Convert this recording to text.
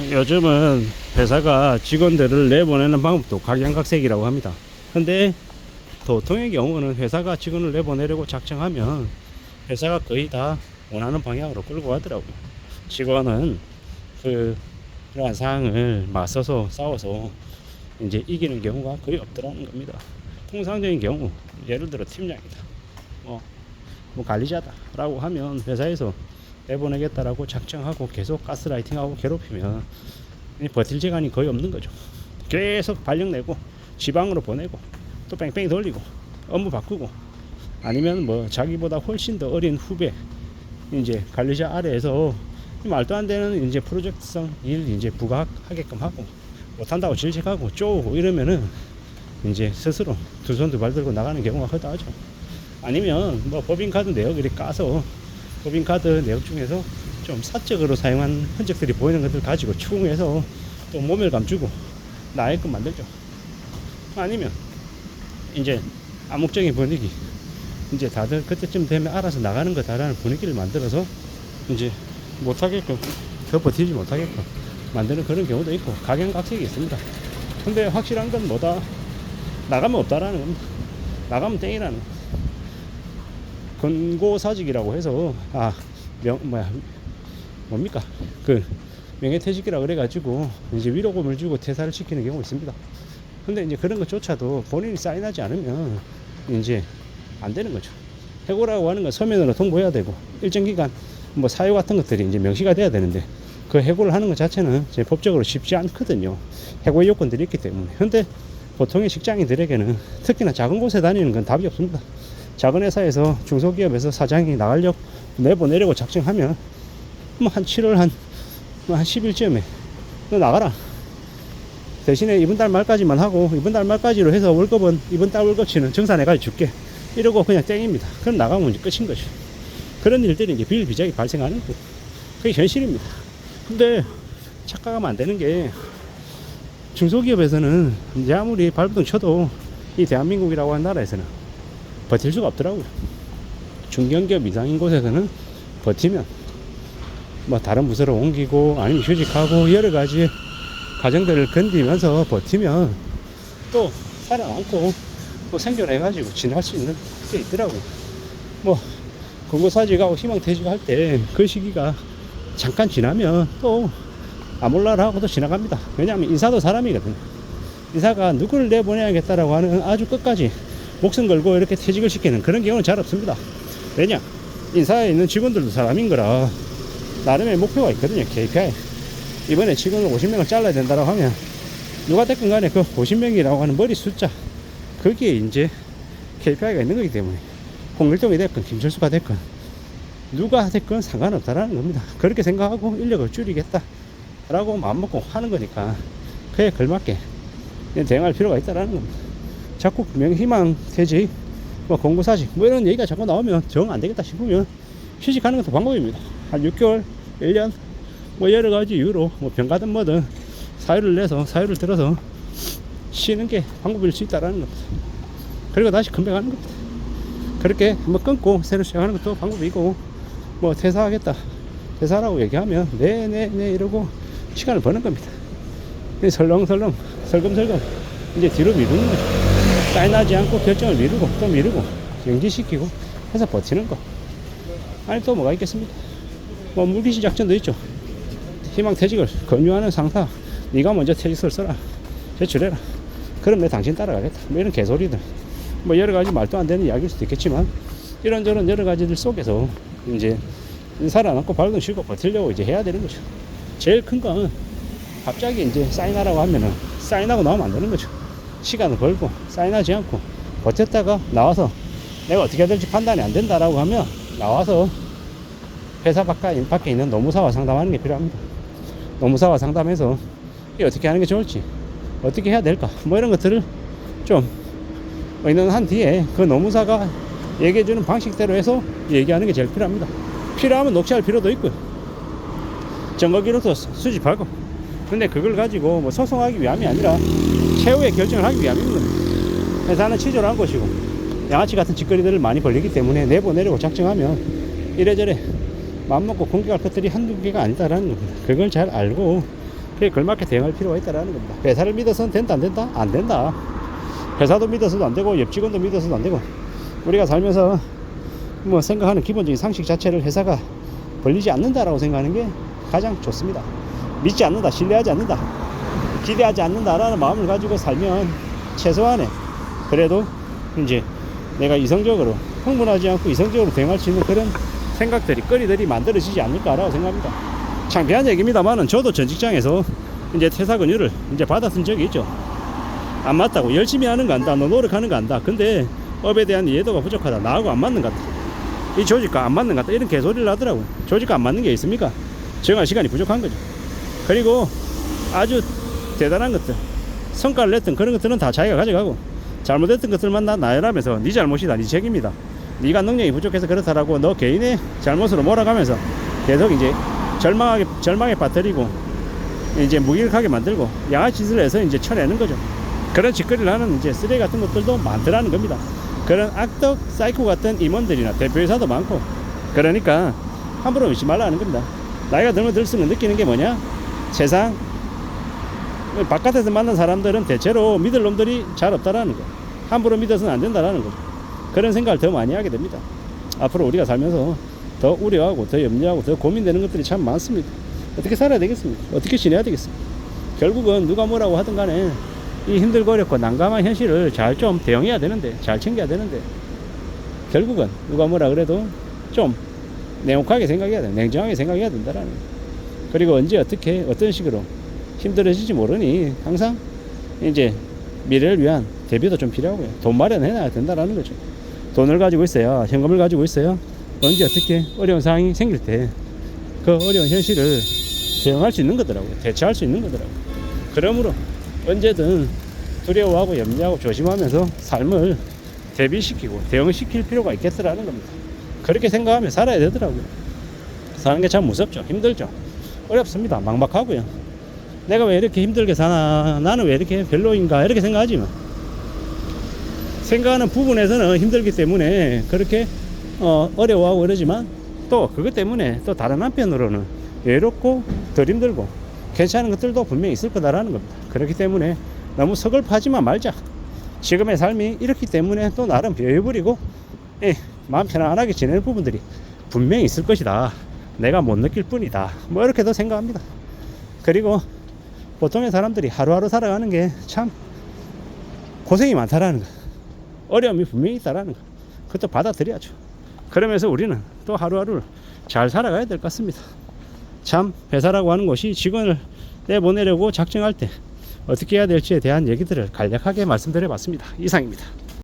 요즘은 회사가 직원들을 내보내는 방법도 각양각색이라고 합니다. 근데 보통의 경우는 회사가 직원을 내보내려고 작정하면 회사가 거의 다 원하는 방향으로 끌고 가더라고요. 직원은 그 그러한 상황을 맞서서 싸워서 이제 이기는 경우가 거의 없더라는 겁니다. 통상적인 경우 예를 들어 팀장이다, 뭐, 뭐 관리자다라고 하면 회사에서 내보내겠다라고 작정하고 계속 가스라이팅하고 괴롭히면 이 버틸 재간이 거의 없는 거죠. 계속 발령 내고 지방으로 보내고 또 뺑뺑이 돌리고 업무 바꾸고 아니면 뭐 자기보다 훨씬 더 어린 후배 이제 관리자 아래에서 말도 안 되는 이제 프로젝트성 일 이제 부각하게끔 하고 못한다고 질책하고 쪼고 이러면은 이제 스스로 두 손 두 발 들고 나가는 경우가 허다하죠. 아니면 뭐 법인카드 내역 이렇게 까서 법인카드 내역 중에서 좀 사적으로 사용한 흔적들이 보이는 것들 가지고 추궁해서 또 몸을 감추고 나게끔 만들죠. 아니면 이제 암묵적인 분위기 이제 다들 그때쯤 되면 알아서 나가는 거다라는 분위기를 만들어서 이제 못하게끔 더 버티지 못하게끔 만드는 그런 경우도 있고 각양각색이 있습니다. 근데 확실한 건 뭐다 나가면 없다라는 겁니다. 나가면 땡이라는 거. 권고사직이라고 해서 아 명 뭐야 뭡니까 그 명예퇴직이라 그래가지고 이제 위로금을 주고 퇴사를 시키는 경우가 있습니다. 근데 이제 그런 것조차도 본인이 사인하지 않으면 이제 안 되는 거죠. 해고라고 하는 건 서면으로 통보해야 되고 일정 기간 뭐 사유 같은 것들이 이제 명시가 돼야 되는데 그 해고를 하는 것 자체는 제 법적으로 쉽지 않거든요. 해고 요건들이 있기 때문에. 근데 보통의 직장인들에게는 특히나 작은 곳에 다니는 건 답이 없습니다. 작은 회사에서 중소기업에서 사장이 나가려고 내보내려고 작정하면 뭐 한 7월 한, 뭐한 10일쯤에 너 나가라. 대신에 이번 달 말까지만 하고 이번 달 말까지로 해서 월급은 이번 달 월급치는 정산해가지고 줄게. 이러고 그냥 땡입니다. 그럼 나가면 이제 끝인 거죠. 그런 일들이 이제 비일비재하게 발생하는 거. 그게 현실입니다. 근데 착각하면 안 되는 게 중소기업에서는 이제 아무리 발부둥 쳐도 이 대한민국이라고 하는 나라에서는 버틸 수가 없더라고요. 중견기업 이상인 곳에서는 버티면 뭐 다른 부서로 옮기고 아니면 휴직하고 여러 가지 과정들을 견디면서 버티면 또 살아남고 또 생존해가지고 지날 수 있는 게 있더라고요. 뭐 근고사직하고 희망퇴직할 때 그 시기가 잠깐 지나면 또 아몰라라 하고 또 지나갑니다. 왜냐하면 인사도 사람이거든요. 인사가 누구를 내보내야겠다라고 하는 아주 끝까지 목숨 걸고 이렇게 퇴직을 시키는 그런 경우는 잘 없습니다. 왜냐? 인사에 있는 직원들도 사람인 거라 나름의 목표가 있거든요. KPI. 이번에 직원을 50명을 잘라야 된다고 하면 누가 됐건 간에 그 50명이라고 하는 머리 숫자 거기에 이제 KPI가 있는 거기 때문에 홍길동이 됐건 김철수가 됐건 누가 됐건 상관없다라는 겁니다. 그렇게 생각하고 인력을 줄이겠다. 라고 마음먹고 하는 거니까 그에 걸맞게 대응할 필요가 있다라는 겁니다. 자꾸 명희망 퇴직, 뭐 공부사직 뭐 이런 얘기가 자꾸 나오면 정 안 되겠다 싶으면 휴직하는 것도 방법입니다. 한 6개월, 1년 뭐 여러 가지 이유로 뭐 병가든 뭐든 사유를 내서 사유를 들어서 쉬는 게 방법일 수 있다라는 겁니다. 그리고 다시 컴백하는 겁니다. 그렇게 한번 끊고 새로 시작하는 것도 방법이고 뭐 퇴사하겠다 퇴사라고 얘기하면 네네네 이러고 시간을 버는 겁니다. 이 설렁설렁 설금설금 이제 뒤로 미루는 거죠. 사인하지 않고 결정을 미루고 또 미루고 연기시키고 해서 버티는 거. 아니 또 뭐가 있겠습니까? 뭐 물귀신 작전도 있죠. 희망퇴직을 권유하는 상사 네가 먼저 퇴직서를 써라 제출해라. 그럼 내 당신 따라가겠다. 뭐 이런 개소리들. 뭐 여러 가지 말도 안 되는 이야기일 수도 있겠지만 이런저런 여러 가지들 속에서 이제 살아남고 발등 쉬고 버틸려고 이제 해야 되는 거죠. 제일 큰건 갑자기 이제 사인하라고 하면은 사인하고 나오면 안 되는 거죠. 시간을 벌고 사인하지 않고 버텼다가 나와서 내가 어떻게 해야 될지 판단이 안 된다라고 하면 나와서 회사 밖에, 밖에 있는 노무사와 상담하는 게 필요합니다. 노무사와 상담해서 어떻게 하는 게 좋을지 어떻게 해야 될까 뭐 이런 것들을 좀 의논한 뒤에 그 노무사가 얘기해주는 방식대로 해서 얘기하는 게 제일 필요합니다. 필요하면 녹취할 필요도 있고요. 증거기록도 수집하고. 근데 그걸 가지고 뭐 소송하기 위함이 아니라 최후의 결정을 하기 위함입니다. 회사는 치졸한 것이고 양아치 같은 짓거리들을 많이 벌리기 때문에 내보내려고 작정하면 이래저래 맘먹고 공격할 것들이 한두 개가 아니다라는 겁니다. 그걸 잘 알고 그게 걸맞게 대응할 필요가 있다라는 겁니다. 회사를 믿어서는 된다 안 된다? 안 된다. 회사도 믿어서도 안 되고 옆 직원도 믿어서도 안 되고 우리가 살면서 뭐 생각하는 기본적인 상식 자체를 회사가 벌리지 않는다라고 생각하는 게 가장 좋습니다. 믿지 않는다, 신뢰하지 않는다, 기대하지 않는다라는 마음을 가지고 살면 최소한의 그래도 이제 내가 이성적으로 흥분하지 않고 이성적으로 대응할 수 있는 그런 생각들이 거리들이 만들어지지 않을까라고 생각합니다. 창피한 얘기입니다만은 저도 전 직장에서 이제 퇴사 근유를 이제 받았은 적이 있죠. 안 맞다고 열심히 하는 거 안다, 너 노력하는 거 안다. 근데 업에 대한 이해도가 부족하다. 나하고 안 맞는 것 같다. 이 조직과 안 맞는 것 같다. 이런 개소리를 하더라고요. 조직과 안 맞는 게 있습니까? 정할 시간이 부족한 거죠. 그리고 아주 대단한 것들, 성과를 냈던 그런 것들은 다 자기가 가져가고 잘못했던 것들만 다 나열하면서 네 잘못이다, 네 책임이다. 네가 능력이 부족해서 그렇다라고 너 개인의 잘못으로 몰아가면서 계속 이제 절망하게 절망에 빠뜨리고 이제 무기력하게 만들고 양아치 짓을 해서 이제 쳐내는 거죠. 그런 짓거리를 하는 이제 쓰레기 같은 것들도 많더라는 겁니다. 그런 악덕 사이코 같은 임원들이나 대표이사도 많고 그러니까 함부로 믿지 말라는 겁니다. 나이가 들면 들수록 느끼는 게 뭐냐? 세상 바깥에서 만난 사람들은 대체로 믿을 놈들이 잘 없다라는 거. 함부로 믿어서는 안 된다라는 거죠. 그런 생각을 더 많이 하게 됩니다. 앞으로 우리가 살면서 더 우려하고 더 염려하고 더 고민되는 것들이 참 많습니다. 어떻게 살아야 되겠습니까? 어떻게 지내야 되겠습니까? 결국은 누가 뭐라고 하든 간에 이 힘들고 어렵고 난감한 현실을 잘 좀 대응해야 되는데 잘 챙겨야 되는데 결국은 누가 뭐라 그래도 좀 냉혹하게 생각해야 돼 냉정하게 생각해야 된다라는 거예요. 그리고 언제 어떻게 어떤 식으로 힘들어질지 모르니 항상 이제 미래를 위한 대비도 좀 필요하고요 돈 마련해놔야 된다라는 거죠 돈을 가지고 있어야 현금을 가지고 있어야 언제 어떻게 어려운 상황이 생길 때 그 어려운 현실을 대응할 수 있는 거더라고요 대처할 수 있는 거더라고요 그러므로 언제든 두려워하고 염려하고 조심하면서 삶을 대비시키고 대응시킬 필요가 있겠더라는 겁니다. 그렇게 생각하면 살아야 되더라고요. 사는 게 참 무섭죠. 힘들죠. 어렵습니다. 막막하고요. 내가 왜 이렇게 힘들게 사나, 나는 왜 이렇게 별로인가, 이렇게 생각하지만, 생각하는 부분에서는 힘들기 때문에 그렇게 어, 어려워하고 그러지만, 또 그것 때문에 또 다른 한편으로는 외롭고 덜 힘들고 괜찮은 것들도 분명히 있을 거다라는 겁니다. 그렇기 때문에 너무 서글퍼하지만 말자. 지금의 삶이 이렇기 때문에 또 나름 여유 부리고 예, 마음 편안하게 지내는 부분들이 분명히 있을 것이다. 내가 못 느낄 뿐이다. 뭐 이렇게도 생각합니다. 그리고 보통의 사람들이 하루하루 살아가는 게 참 고생이 많다라는 거. 어려움이 분명히 있다라는 거. 그것도 받아들여야죠. 그러면서 우리는 또 하루하루를 잘 살아가야 될 것 같습니다. 참 회사라고 하는 곳이 직원을 내보내려고 작정할 때 어떻게 해야 될지에 대한 얘기들을 간략하게 말씀드려 봤습니다. 이상입니다.